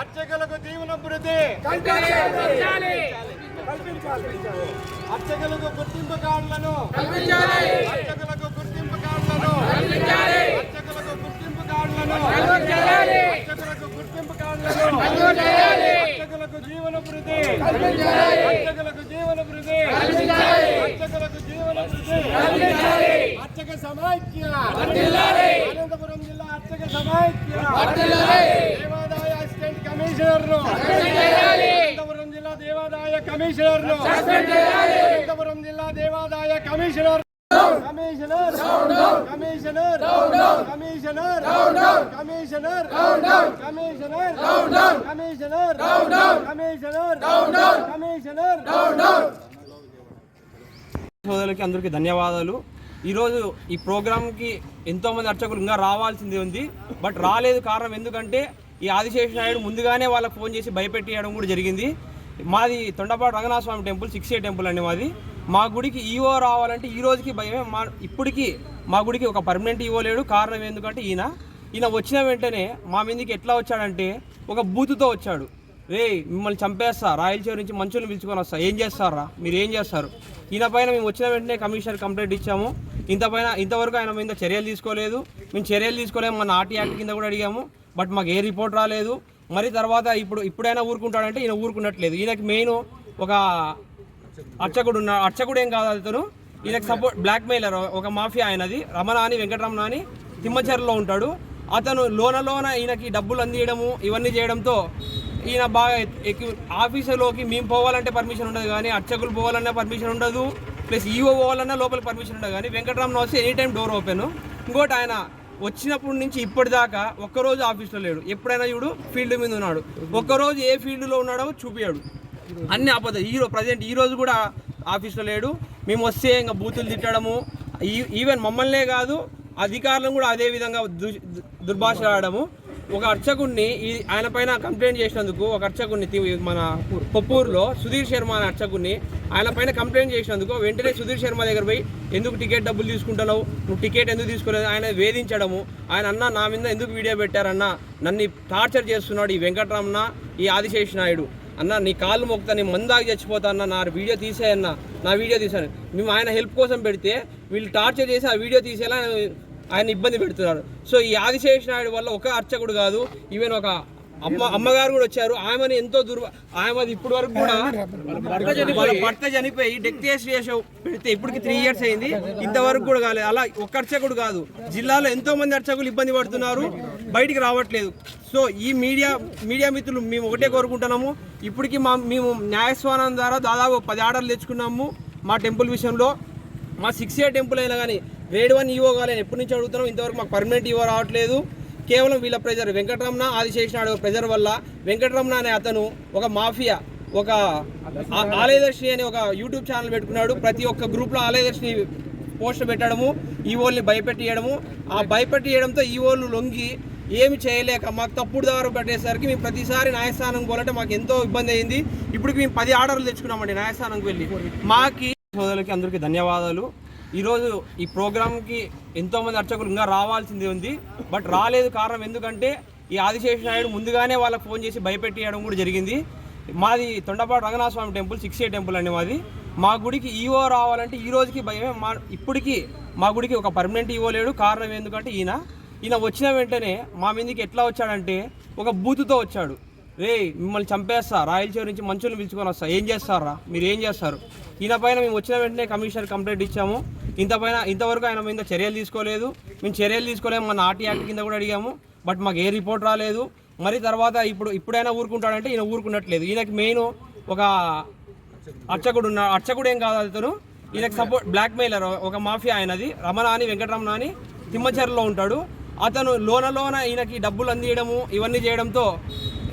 అర్చకులకు దీవెనభివృద్ధి అర్చకులకు గుర్తింపు కార్డులను. అర్చకులకు గుర్తింపు కార్డులను. అర్చకులకు గుర్తింపు కార్డులను. అర్చకులకు గుర్తింపు కార్డులను. అర్చకులకు జీవన వృద్ధి. అర్చకులకు జీవన వృద్ధి. అర్చకులకు జీవన వృద్ధి. అర్చక సమాఖ్య. అనంతపురం దేవాదాయ అసిస్టెంట్ కమిషనర్ అనంతపురం జిల్లా దేవాదాయ కమిషనర్ను అనంతపురం జిల్లా దేవాదాయ commissioner commissioner commissioner commissioner commissioner commissioner commissioner commissioner commissioner సోదరులకి అందరికీ ధన్యవాదాలు. ఈరోజు ఈ ప్రోగ్రామ్కి ఎంతోమంది అర్చకులు ఇంకా రావాల్సింది ఉంది. బట్ రాలేదు కారణం ఎందుకంటే ఈ ఆదిశేష నాయుడు ముందుగానే వాళ్ళకి ఫోన్ చేసి భయపెట్టియడం కూడా జరిగింది. మాది Tondapadu Ranganatha Swamy temple six A temple అండి మాది. మా గుడికి ఈఓ రావాలంటే ఈ రోజుకి భయమే. మా ఇప్పటికీ మా గుడికి ఒక పర్మనెంట్ ఈఓ లేడు. కారణం ఎందుకంటే ఈయన. ఈయన వచ్చిన వెంటనే మా మీదకి ఎట్లా వచ్చాడంటే ఒక బూతుతో వచ్చాడు. రే మిమ్మల్ని చంపేస్తా. రాయలచూరు నుంచి మంచులు పిలుచుకొని వస్తా. ఏం చేస్తారా? మీరు ఏం చేస్తారు? ఈయన పైన మేము వచ్చిన వెంటనే కమిషనర్ కంప్లైంట్ ఇచ్చాము. ఇంత పైన ఇంతవరకు ఆయన మీద చర్యలు తీసుకోలేదు. మేము చర్యలు తీసుకోలేము. మన ఆర్టీ యాక్ట్ కింద కూడా అడిగాము. బట్ మాకు ఏ రిపోర్ట్ రాలేదు. మరి తర్వాత ఇప్పుడు ఇప్పుడైనా ఊరుకుంటాడంటే ఈయన ఊరుకున్నట్లేదు. ఈయనకి మెయిన్ ఒక అర్చకుడు ఉన్న అర్చకుడు ఏం కాదు అతను. ఈయనకి సపోర్ట్ బ్లాక్మెయిలర్ ఒక మాఫియా ఆయనది. రమణ అని వెంకటరమణ అని తిమ్మచర్లో ఉంటాడు. అతను లోన లోన ఈయనకి డబ్బులు అందియడము ఇవన్నీ చేయడంతో ఈయన బాగా ఎక్కి ఆఫీసులోకి మేము పోవాలంటే పర్మిషన్ ఉండదు కానీ అర్చకులు పోవాలన్నా పర్మిషన్ ఉండదు. ప్లస్ ఈఓ పోవాలన్నా లోపల పర్మిషన్ ఉండదు కానీ వెంకటరామన్ వస్తే ఎనీ టైం డోర్ ఓపెన్. ఇంకోటి ఆయన వచ్చినప్పటి నుంచి ఇప్పటిదాకా ఒక్కరోజు ఆఫీస్లో లేడు. ఎప్పుడైనా చూడు ఫీల్డ్ మీద ఉన్నాడు. ఒక్కరోజు ఏ ఫీల్డ్లో ఉన్నాడో చూపించాడు అన్ని ఆపద ఈ ప్రజెంట్ ఈ రోజు కూడా ఆఫీస్లో లేడు. మేము వస్తే ఇంకా బూతులు తిట్టడము. ఈవెన్ మమ్మల్నే కాదు అధికారులను కూడా అదే విధంగా దు దుర్భాష ఆడము ఒక అర్చకుడిని ఈ ఆయన పైన కంప్లైంట్ చేసినందుకు ఒక అర్చకుడిని మన పొప్పూరులో సుధీర్ శర్మ అనే అర్చకుడిని ఆయన పైన కంప్లైంట్ చేసినందుకు వెంటనే సుధీర్ శర్మ దగ్గర పోయి ఎందుకు టికెట్ డబ్బులు తీసుకుంటున్నావు నువ్వు టికెట్ ఎందుకు తీసుకోలేదు? ఆయన వేధించడము. ఆయన అన్న నా మీద ఎందుకు వీడియో పెట్టారన్న? నన్ను టార్చర్ చేస్తున్నాడు ఈ వెంకటరమణ ఈ ఆదిశేష నాయుడు. అన్న నీ కాళ్ళు మొక్కుతా నీ మందాకి చచ్చిపోతా అన్న నా వీడియో తీసేయన్న నా వీడియో తీసాను మేము ఆయన హెల్ప్ కోసం పెడితే వీళ్ళు టార్చర్ చేసి ఆ వీడియో తీసేలా ఆయన ఇబ్బంది పెడుతున్నారు. సో ఈ ఆదిశేష నాయుడు వల్ల ఒక అర్చకుడు కాదు ఈవెన్ ఒక అమ్మ అమ్మగారు కూడా వచ్చారు. ఆమెను ఎంతో దుర్వ ఆమెది ఇప్పటి వరకు కూడా వాళ్ళ భర్త చనిపోయి డెత్ చేసి పెడితే ఇప్పటికి త్రీ ఇయర్స్ అయింది. ఇంతవరకు కూడా కాలేదు అలా ఒక్క అర్చకుడు కాదు. జిల్లాలో ఎంతో మంది అర్చకులు ఇబ్బంది పడుతున్నారు. బయటికి రావట్లేదు. సో ఈ మీడియా మీడియా మిత్రులు మేము ఒకటే కోరుకుంటున్నాము. ఇప్పటికి మా మేము న్యాయస్వానం ద్వారా దాదాపు పది ఆర్డర్లు తెచ్చుకున్నాము మా టెంపుల్ విషయంలో. మా సిక్స్ ఇయర్ టెంపుల్ అయినా కానీ గ్రేడ్ వన్ ఈవో కాలేదు ఎప్పటి నుంచి అడుగుతున్నాం ఇంతవరకు మాకు పర్మనెంట్ ఈవో రావట్లేదు. కేవలం వీళ్ళ ప్రెజర్ వెంకటరమణ ఆదిశేషనాడు ప్రెజర్ వల్ల వెంకటరమణ అనే అతను ఒక మాఫియా ఒక ఆలయదర్శిని అనే ఒక యూట్యూబ్ ఛానల్ పెట్టుకున్నాడు. ప్రతి ఒక్క గ్రూప్లో ఆలయదర్శిని పోస్ట్ పెట్టడము ఈవోల్ని భయపెట్టియడము. ఆ భయపెట్టియడంతో ఈవోలు లొంగి ఏమి చేయలేక మాకు తప్పుడు దారు పెట్టేసరికి మేము ప్రతిసారి న్యాయస్థానం పోలంటే మాకు ఎంతో ఇబ్బంది అయింది. ఇప్పటికి మేము పది ఆర్డర్లు తెచ్చుకున్నామండి న్యాయస్థానంకి వెళ్ళి. మాకి సోదరులకి అందరికీ ధన్యవాదాలు. ఈరోజు ఈ ప్రోగ్రామ్కి ఎంతోమంది అర్చకులు ఇంకా రావాల్సింది ఉంది. బట్ రాలేదు కారణం ఎందుకంటే ఈ ఆదిశేష నాయుడు ముందుగానే వాళ్ళకి ఫోన్ చేసి భయపెట్టేయడం కూడా జరిగింది. మాది Tondapadu Ranganatha Swamy temple six A temple అండి మాది. మా గుడికి ఈఓ రావాలంటే ఈ రోజుకి భయమే. మా ఇప్పటికీ మా గుడికి ఒక పర్మనెంట్ ఈవో లేడు. కారణం ఎందుకంటే ఈయన. ఈయన వచ్చిన వెంటనే మా మీదకి ఎట్లా వచ్చాడంటే ఒక బూతుతో వచ్చాడు. రే మిమ్మల్ని చంపేస్తా. రాయలచూరు నుంచి మంచుని పిలుచుకొని వస్తా. ఏం చేస్తారా? మీరు ఏం చేస్తారు? ఈయన పైన మేము వచ్చిన వెంటనే కమిషనర్ కంప్లైంట్ ఇచ్చాము. ఇంత పైన ఇంతవరకు ఆయన మీద చర్యలు తీసుకోలేదు. మేము చర్యలు తీసుకోలేము. మన ఆర్టీ యాక్ట్ కింద కూడా అడిగాము. బట్ మాకు ఏ రిపోర్ట్ రాలేదు. మరి తర్వాత ఇప్పుడు ఇప్పుడైనా ఊరుకుంటాడంటే ఈయన ఊరుకున్నట్లేదు. ఈయనకి మెయిన్ ఒక అర్చకుడు ఉన్న అర్చకుడు ఏం కాదు అతను. ఈయనకి సపోర్ట్ బ్లాక్మెయిలర్ ఒక మాఫియా ఆయనది. రమణ అని వెంకటరమణ అని తిమ్మచర్లో ఉంటాడు. అతను లోన లోన ఈయనకి డబ్బులు అందియడము ఇవన్నీ చేయడంతో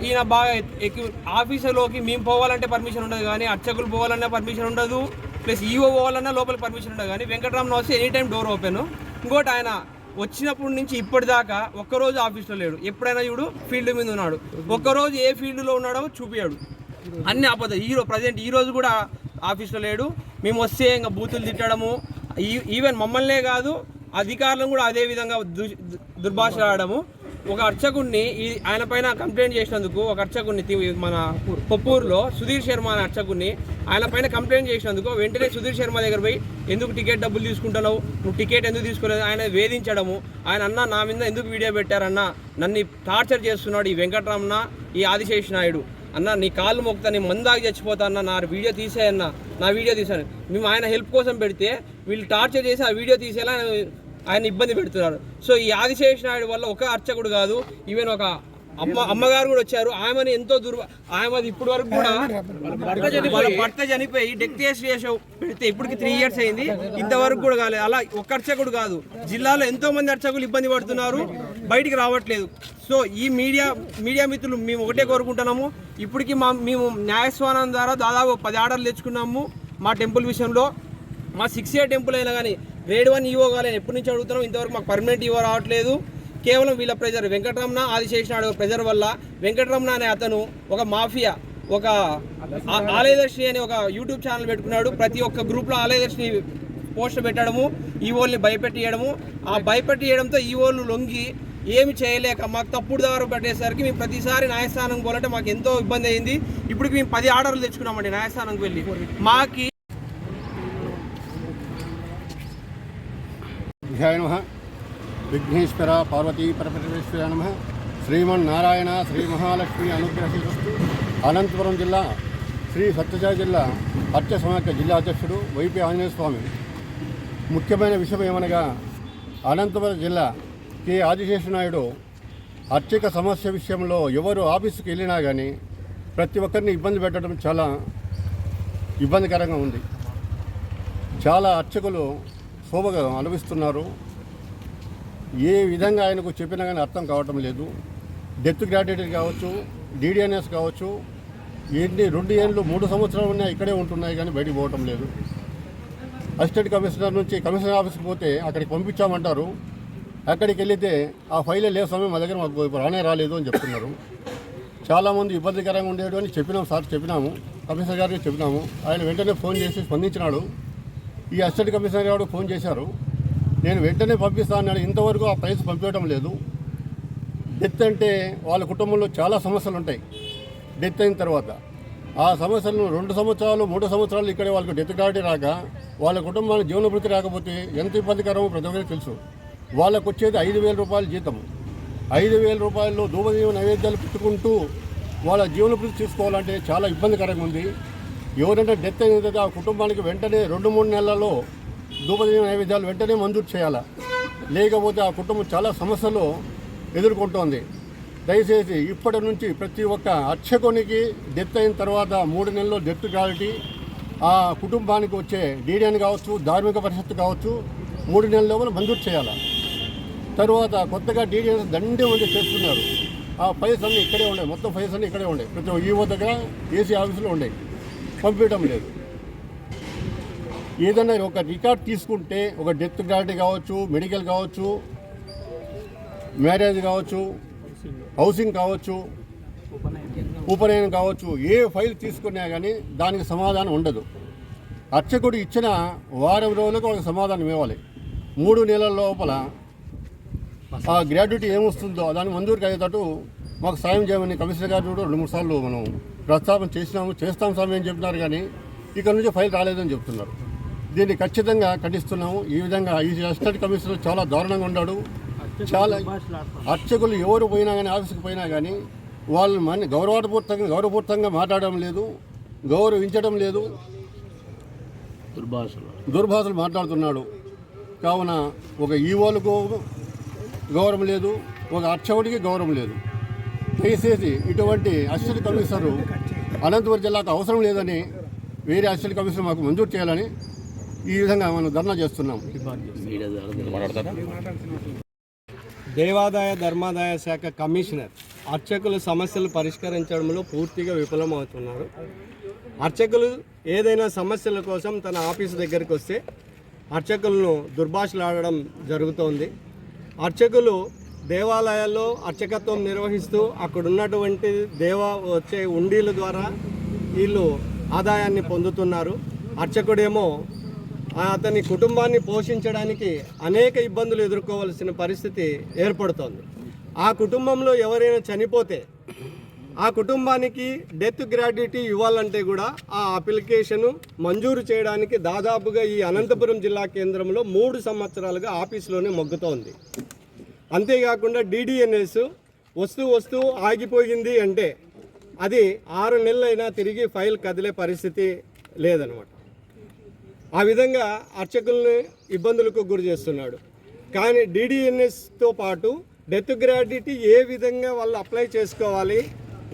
ఈయన బాగా ఎక్కి ఆఫీసులోకి మేము పోవాలంటే పర్మిషన్ ఉండదు కానీ అర్చకులు పోవాలన్నా పర్మిషన్ ఉండదు. ప్లస్ ఈఓ పోవాలన్నా లోపల పర్మిషన్ ఉండదు. కానీ వెంకటరామన్ వస్తే ఎనీ టైం డోర్ ఓపెన్. ఇంకోటి ఆయన వచ్చినప్పటి నుంచి ఇప్పటిదాకా ఒక్కరోజు ఆఫీస్లో లేడు. ఎప్పుడైనా చూడు ఫీల్డ్ మీద ఉన్నాడు. ఒక్కరోజు ఏ ఫీల్డ్లో ఉన్నాడో చూపించాడు అన్ని ఆపద. ఈ ప్రజెంట్ ఈ రోజు కూడా ఆఫీస్లో లేడు. మేము వస్తే ఇంకా బూతులు తిట్టడము. ఈవెన్ మమ్మల్నే కాదు అధికారులను కూడా అదే విధంగా దు- దుర్భాషలాడము. ఒక అర్చకుడిని ఈ ఆయన పైన కంప్లైంట్ చేసినందుకు ఒక అర్చకుడిని మన కొప్పూరులో సుధీర్ శర్మ అనే అర్చకుడిని ఆయన పైన కంప్లైంట్ చేసినందుకు వెంటనే సుధీర్ శర్మ దగ్గర పోయి ఎందుకు టికెట్ డబ్బులు తీసుకుంటున్నావు? నువ్వు టికెట్ ఎందుకు తీసుకోలేదు? ఆయన వేధించడము. ఆయన అన్న నా మీద ఎందుకు వీడియో పెట్టారన్న? నన్ను టార్చర్ చేస్తున్నాడు ఈ వెంకటరమణ ఈ ఆదిశేష నాయుడు. అన్న నీ కాళ్ళు మొక్కుతా నీ మందాకి చచ్చిపోతా అన్న నా వీడియో తీసేయన్న నా వీడియో తీసాను మేము ఆయన హెల్ప్ కోసం పెడితే వీళ్ళు టార్చర్ చేసి ఆ వీడియో తీసేలా ఆయన ఇబ్బంది పెడుతున్నారు. సో ఈ ఆదిశేష్ నాయుడు వల్ల ఒక అర్చకుడు కాదు ఈవెన్ ఒక అమ్మ అమ్మగారు కూడా వచ్చారు. ఆమెను ఎంతో దుర్వ ఆమెది ఇప్పటి వరకు కూడా వాళ్ళ భర్త చనిపోయి డెక్టేస్ చేసి పెడితే ఇప్పటికి త్రీ ఇయర్స్ అయింది. ఇంతవరకు కూడా కాలేదు అలా ఒక అర్చకుడు కాదు. జిల్లాలో ఎంతో మంది అర్చకులు ఇబ్బంది పడుతున్నారు. బయటికి రావట్లేదు. సో ఈ మీడియా మీడియా మిత్రులు మేము ఒకటే కోరుకుంటున్నాము. ఇప్పటికి మా మేము న్యాయస్వానం ద్వారా దాదాపు పది ఆర్డర్లు తెచ్చుకున్నాము మా టెంపుల్ విషయంలో. మా సిక్స్ ఇయర్ టెంపుల్ అయినా కానీ గ్రేడ్ వన్ ఈవో కాలేదు ఎప్పటి నుంచి అడుగుతున్నాం ఇంతవరకు మాకు పర్మనెంట్ ఈవో రావట్లేదు. కేవలం వీళ్ళ ప్రెజర్ వెంకటరమణ ఆదిశేషనాడు ప్రెజర్ వల్ల వెంకటరమణ అనే అతను ఒక మాఫియా ఒక ఆ- ఆలయదర్శి అనే ఒక యూట్యూబ్ ఛానల్ పెట్టుకున్నాడు. ప్రతి ఒక్క గ్రూప్లో ఆలయదర్శిని పోస్ట్ పెట్టడము ఈవోల్ని భయపెట్టియడము. ఆ భయపెట్టియడంతో ఈవోలు లొంగి ఏమి చేయలేక మాకు తప్పుడు దారు పట్టేసరికి మేము ప్రతిసారి న్యాయస్థానం పోలంటే మాకు ఎంతో ఇబ్బంది అయింది. ఇప్పటికి మేము పది ఆర్డర్లు తెచ్చుకున్నామండి న్యాయస్థానంకి వెళ్ళి. మాకి ధ్యాయ నమ. విఘ్నేశ్వర పార్వతీ పరమేశ్వర నమ. శ్రీమన్నారాయణ శ్రీ మహాలక్ష్మి అనుగ్రహీస్తూ అనంతపురం జిల్లా శ్రీ సత్యసాయి జిల్లా అర్చ సమాఖ్య జిల్లా అధ్యక్షుడు వైపీ ఆంజనేయ స్వామి. ముఖ్యమైన విషయం ఏమనగా అనంతపురం జిల్లా కె ఆదిశేష నాయుడు అర్చక సమస్య విషయంలో ఎవరు ఆఫీసుకి వెళ్ళినా కానీ ప్రతి ఒక్కరిని ఇబ్బంది పెట్టడం చాలా ఇబ్బందికరంగా ఉంది. చాలా అర్చకులు శోభగా అనుభవిస్తున్నారు. ఏ విధంగా ఆయనకు చెప్పినా కానీ అర్థం కావటం లేదు. డెత్ గ్రాడ్యుయేట్ కావచ్చు డీడీఎన్ఎస్ కావచ్చు ఎన్ని రెండు ఏళ్ళు మూడు సంవత్సరాలు ఉన్నాయి ఇక్కడే ఉంటున్నాయి కానీ బయటికి పోవటం లేదు. అసిస్టెంట్ కమిషనర్ నుంచి కమిషనర్ ఆఫీస్కి పోతే అక్కడికి పంపించామంటారు. అక్కడికి వెళితే ఆ ఫైలే లేవు సమయం మా దగ్గర మాకు రానే రాలేదు అని చెప్తున్నారు. చాలామంది ఇబ్బందికరంగా ఉండేడు అని చెప్పినాం సార్ చెప్పినాము కమిషనర్ గారికి చెప్పినాము. ఆయన వెంటనే ఫోన్ చేసి స్పందించినాడు. ఈ అసిస్టెంట్ కమిషనర్ గారు ఫోన్ చేశారు. నేను వెంటనే పంపిస్తాను ఇంతవరకు ఆ ప్రైస్ పంపించడం లేదు. డెత్ అంటే వాళ్ళ కుటుంబంలో చాలా సమస్యలు ఉంటాయి. డెత్ అయిన తర్వాత ఆ సమస్యలను రెండు సంవత్సరాలు మూడు సంవత్సరాలు ఇక్కడే వాళ్ళకి డెత్ కార్డు రాక వాళ్ళ కుటుంబానికి జీవనభృతి రాకపోతే ఎంత ఇబ్బందికరమో ప్రతి ఒక్కరికి తెలుసు. వాళ్ళకు వచ్చేది ఐదు వేల రూపాయల జీతం. ఐదు వేల రూపాయల్లో ధూపదీవ నైవేద్యాలు పెట్టుకుంటూ వాళ్ళ జీవనభృతి తీసుకోవాలంటే చాలా ఇబ్బందికరంగా ఉంది. ఎవరైనా డెత్ అయిన తర్వాత ఆ కుటుంబానికి వెంటనే రెండు మూడు నెలల్లో ధూపదీవ నైవేద్యాలు వెంటనే మంజూరు చేయాలి? లేకపోతే ఆ కుటుంబం చాలా సమస్యలు ఎదుర్కొంటోంది. దయచేసి ఇప్పటి నుంచి ప్రతి ఒక్క అర్చకునికి డెత్ అయిన తర్వాత మూడు నెలల్లో డెత్ గ్రావిటీ ఆ కుటుంబానికి వచ్చే డీడీఎన్ కావచ్చు ధార్మిక పరిషత్తు కావచ్చు మూడు నెలల లోపల మంజూరు చేయాలి? తర్వాత కొత్తగా డీడీఎన్ దండి ఉండి చేస్తున్నారు. ఆ పైసలు అన్నీ ఇక్కడే ఉన్నాయి మొత్తం పైసలు ఇక్కడే ఉన్నాయి ప్రతి ఈ ఈవో దగ్గర ఏసీ ఆఫీసులో ఉన్నాయి పంపించడం లేదు. ఏదైనా ఒక రికార్డ్ తీసుకుంటే ఒక డెత్ గ్రావిటీ కావచ్చు మెడికల్ కావచ్చు మ్యారేజ్ కావచ్చు హౌసింగ్ కావచ్చు ఉపనయనం కావచ్చు ఏ ఫైల్ తీసుకున్నా కానీ దానికి సమాధానం ఉండదు. అర్చకుడు ఇచ్చిన వారం రోజులకు ఒక సమాధానం ఇవ్వాలి. మూడు నెలల లోపల ఆ గ్రాడ్యుటీ ఏమొస్తుందో దాన్ని మంజూరు అయ్యేటట్టు మాకు సాయం చేయమని కమిషనర్ గారు కూడా రెండు మూడు సార్లు మనం ప్రస్తావన చేసినాము చేస్తాం స్వామి అని చెప్పినారు కానీ ఇక్కడ నుంచి ఫైల్ రాలేదని చెప్తున్నారు. దీన్ని ఖచ్చితంగా ఖండిస్తున్నాము. ఈ విధంగా ఈ అసిస్టెంట్ కమిషనర్ చాలా దారుణంగా ఉన్నాడు. చాలా అర్చకులు ఎవరు పోయినా కానీ ఆఫీస్కి పోయినా కానీ వాళ్ళు మన గౌరవపూర్తంగా గౌరవపూర్తంగా మాట్లాడడం లేదు గౌరవించడం లేదు. దుర్భాషలు మాట్లాడుతున్నాడు. కావున ఒక ఈవోలకు గౌరవం లేదు ఒక అర్చకుడికి గౌరవం లేదు. దయచేసి ఇటువంటి అసిస్టెంట్ కమిషనరు అనంతపురం జిల్లాకు అవసరం లేదని వేరే అసిస్టెంట్ కమిషనర్ మాకు మంజూరు చేయాలని ఈ విధంగా మనం ధర్నా చేస్తున్నాం. దేవాదాయ ధర్మాదాయ శాఖ కమిషనర్ అర్చకుల సమస్యలు పరిష్కరించడంలో పూర్తిగా విఫలమవుతున్నారు. అర్చకులు ఏదైనా సమస్యల కోసం తన ఆఫీసు దగ్గరికి వస్తే అర్చకులను దుర్భాషలాడడం జరుగుతోంది. అర్చకులు దేవాలయాల్లో అర్చకత్వం నిర్వహిస్తూ అక్కడ ఉన్నటువంటి దేవ వచ్చే ఉండీల ద్వారా వీళ్ళు ఆదాయాన్ని పొందుతున్నారు. అర్చకుడేమో అతని కుటుంబాన్ని పోషించడానికి అనేక ఇబ్బందులు ఎదుర్కోవాల్సిన పరిస్థితి ఏర్పడుతోంది. ఆ కుటుంబంలో ఎవరైనా చనిపోతే ఆ కుటుంబానికి డెత్ గ్రాట్యుటీ ఇవ్వాలంటే కూడా ఆ అప్లికేషను మంజూరు చేయడానికి దాదాపుగా ఈ అనంతపురం జిల్లా కేంద్రంలో మూడు సంవత్సరాలుగా ఆఫీసులోనే మొగ్గుతోంది. అంతేకాకుండా డిడిఎన్ఎస్ వస్తూ వస్తూ ఆగిపోయింది అంటే అది ఆరు నెలలైనా తిరిగి ఫైల్ కదిలే పరిస్థితి లేదనమాట. ఆ విధంగా అర్చకుల్ని ఇబ్బందులకు గురి చేస్తున్నాడు. కానీ డిడిఎన్ఎస్తో పాటు డెత్ గ్రాడ్యుటీ ఏ విధంగా వాళ్ళు అప్లై చేసుకోవాలి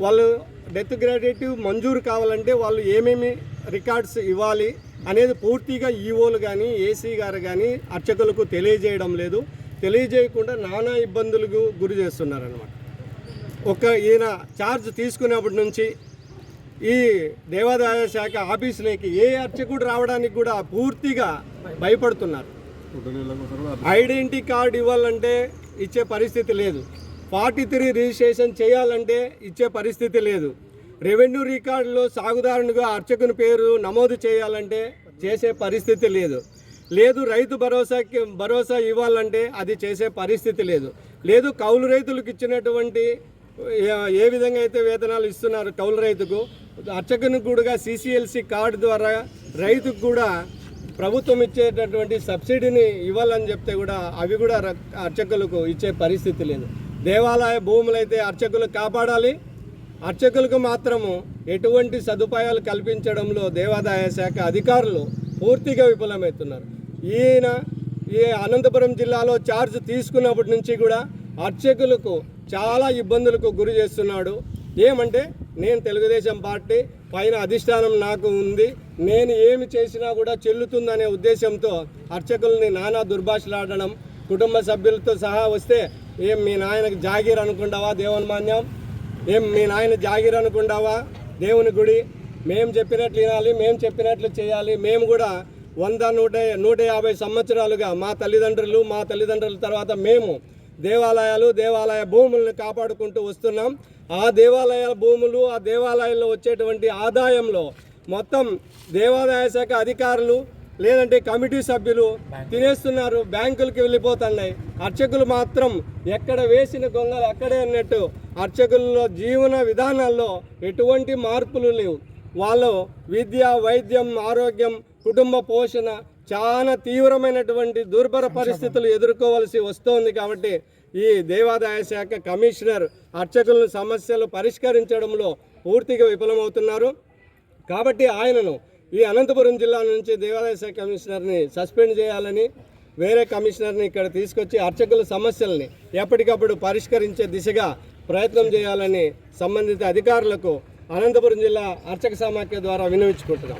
వాళ్ళు డెత్ గ్రాడ్యుటీ మంజూరు కావాలంటే వాళ్ళు ఏమేమి రికార్డ్స్ ఇవ్వాలి అనేది పూర్తిగా ఈఓలు కానీ ఏసీ గారు కానీ అర్చకులకు తెలియజేయడం లేదు. తెలియజేయకుండా నానా ఇబ్బందులకు గురి చేస్తున్నారనమాట ఒక ఈయన ఛార్జ్ తీసుకునేప్పటి నుంచి ఈ దేవాదాయ శాఖ ఆఫీసులోకి ఏ అర్చకుడు రావడానికి కూడా పూర్తిగా భయపడుతున్నారు. ఐడెంటిటీ కార్డు ఇవ్వాలంటే ఇచ్చే పరిస్థితి లేదు. ఫార్టీ త్రీ రిజిస్ట్రేషన్ చేయాలంటే ఇచ్చే పరిస్థితి లేదు. రెవెన్యూ రికార్డులో సాగుదారునిగా అర్చకుని పేరు నమోదు చేయాలంటే చేసే పరిస్థితి లేదు. లేదు రైతు భరోసాకి భరోసా ఇవ్వాలంటే అది చేసే పరిస్థితి లేదు. లేదు కౌలు రైతులకు ఇచ్చినటువంటి ఏ- విధంగా అయితే వేతనాలు ఇస్తున్నారు కౌలు రైతుకు అర్చకునికి కూడా సిసిఎల్సి కార్డు ద్వారా రైతుకు కూడా ప్రభుత్వం ఇచ్చేటటువంటి సబ్సిడీని ఇవ్వాలని చెప్తే కూడా అవి కూడా అర్చకులకు ఇచ్చే పరిస్థితి లేదు. దేవాలయ భూములైతే అర్చకులు కాపాడాలి. అర్చకులకు మాత్రము ఎటువంటి సదుపాయాలు కల్పించడంలో దేవాదాయ శాఖ అధికారులు పూర్తిగా విఫలమవుతున్నారు. ఈయన ఈ అనంతపురం జిల్లాలో ఛార్జ్ తీసుకున్నప్పటి నుంచి కూడా అర్చకులకు చాలా ఇబ్బందులకు గురి చేస్తున్నాడు. ఏమంటే నేను తెలుగుదేశం పార్టీ పైన అధిష్టానం నాకు ఉంది. నేను ఏమి చేసినా కూడా చెల్లుతుందనే ఉద్దేశంతో అర్చకుల్ని నానా దుర్భాషలాడడం కుటుంబ సభ్యులతో సహా వస్తే ఏం మీ నాయనకు జాగీర్ అనుకుంటావా దేవన్మాన్యం? ఏం మీ నాయన జాగీర్ అనుకుంటావా? దేవుని గుడి. మేము చెప్పినట్లు వినాలి మేము చెప్పినట్లు చేయాలి. మేము కూడా వంద నూట నూట యాభై సంవత్సరాలుగా మా తల్లిదండ్రులు మా తల్లిదండ్రుల తర్వాత మేము దేవాలయాలు దేవాలయ భూములను కాపాడుకుంటూ వస్తున్నాం. ఆ దేవాలయాల భూములు ఆ దేవాలయాల్లో వచ్చేటువంటి ఆదాయంలో మొత్తం దేవాదాయ శాఖ అధికారులు లేదంటే కమిటీ సభ్యులు తినేస్తున్నారు బ్యాంకులకి వెళ్ళిపోతున్నాయి. అర్చకులు మాత్రం ఎక్కడ వేసిన గొంగలు అక్కడే అన్నట్టు అర్చకుల్లో జీవన విధానాల్లో ఎటువంటి మార్పులు లేవు. వాళ్ళు విద్య వైద్యం ఆరోగ్యం కుటుంబ పోషణ చాలా తీవ్రమైనటువంటి దుర్భర పరిస్థితులు ఎదుర్కోవాల్సి వస్తోంది కాబట్టి ఈ దేవాదాయ శాఖ కమిషనర్ అర్చకుల సమస్యలు పరిష్కరించడంలో పూర్తిగా విఫలమవుతున్నారు. కాబట్టి ఆయనను ఈ అనంతపురం జిల్లా నుంచి దేవాదాయ శాఖ కమిషనర్ని సస్పెండ్ చేయాలని వేరే కమిషనర్ని ఇక్కడ తీసుకొచ్చి అర్చకుల సమస్యల్ని ఎప్పటికప్పుడు పరిష్కరించే దిశగా ప్రయత్నం చేయాలని సంబంధిత అధికారులకు అనంతపురం జిల్లా అర్చక సమాఖ్య ద్వారా వినవించుకుంటున్నాం